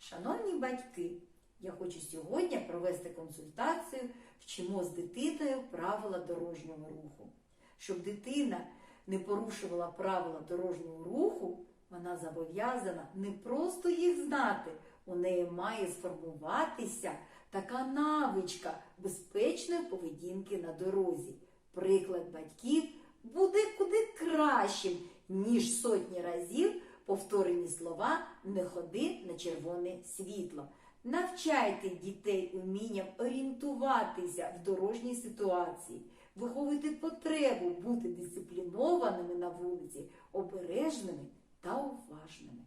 Шановні батьки, я хочу сьогодні провести консультацію вчимо з дитиною правила дорожнього руху. Щоб дитина не порушувала правила дорожнього руху, вона зобов'язана не просто їх знати, у неї має сформуватися така навичка безпечної поведінки на дорозі. Приклад батьків буде куди кращим, ніж сотні разів повторені слова не ходи на червоне світло. Навчайте дітей умінням орієнтуватися в дорожній ситуації, виховуйте потребу бути дисциплінованими на вулиці, обережними та уважними.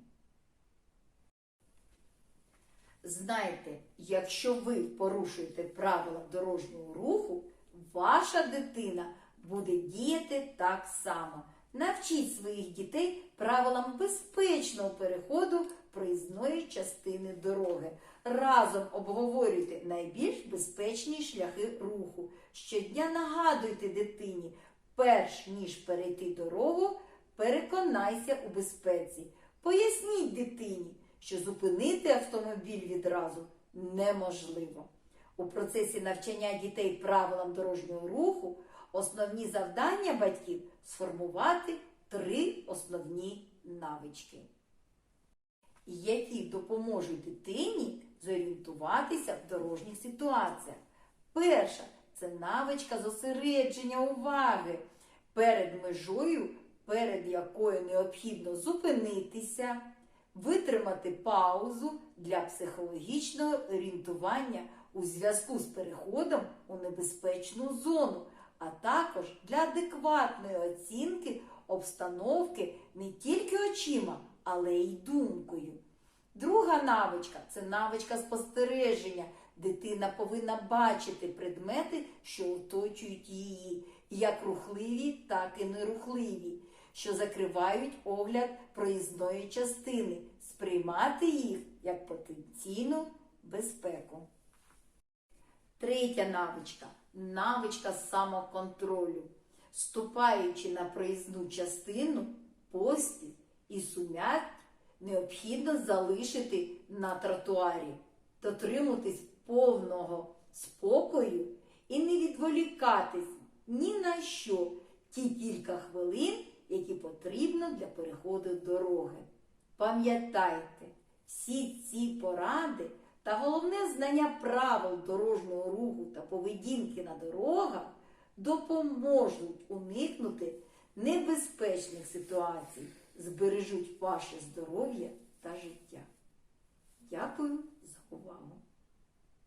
Знайте, якщо ви порушуєте правила дорожнього руху, ваша дитина буде діяти так само. Навчіть своїх дітей правилам безпечного переходу проїзної частини дороги. Разом обговорюйте найбільш безпечні шляхи руху. Щодня нагадуйте дитині, перш ніж перейти дорогу, переконайся у безпеці. Поясніть дитині, що зупинити автомобіль відразу неможливо. У процесі навчання дітей правилам дорожнього руху основні завдання батьків сформувати три основні навички, які допоможуть дитині зорієнтуватися в дорожніх ситуаціях. Перша це навичка зосередження уваги перед межою, перед якою необхідно зупинитися, витримати паузу для психологічного орієнтування у зв'язку з переходом у небезпечну зону, а також для адекватної оцінки обстановки не тільки очима, але й думкою. Друга навичка це навичка спостереження. Дитина повинна бачити предмети, що оточують її, як рухливі, так і нерухливі, що закривають огляд проїзної частини, сприймати їх як потенційну безпеку. Третя навичка навичка самоконтролю. Ступаючи на проїзну частину, поспіх і сум'ять необхідно залишити на тротуарі, дотримуватись повного спокою і не відволікатись ні на що ті кілька хвилин, які потрібно для переходу дороги. Пам'ятайте, всі ці поради та головне знання правил дорожнього руху та поведінки на дорогах допоможуть уникнути небезпечних ситуацій, збережуть ваше здоров'я та життя. Дякую